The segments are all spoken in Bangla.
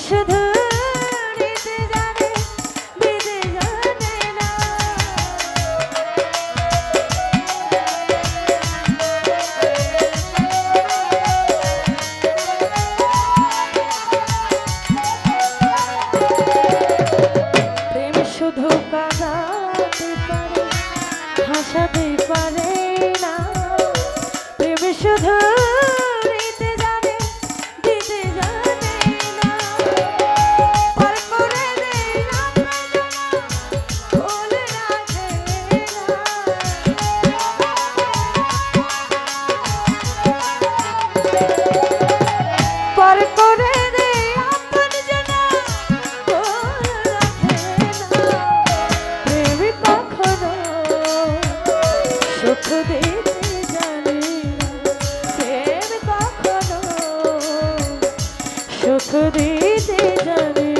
是他 সুখ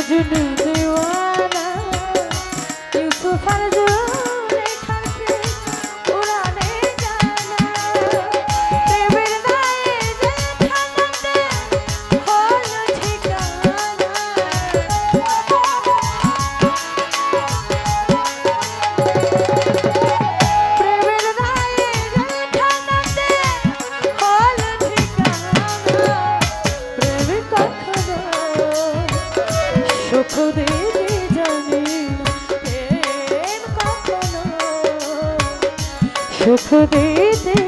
মজনু দিওয়ানা ইউসুফ আর সুখ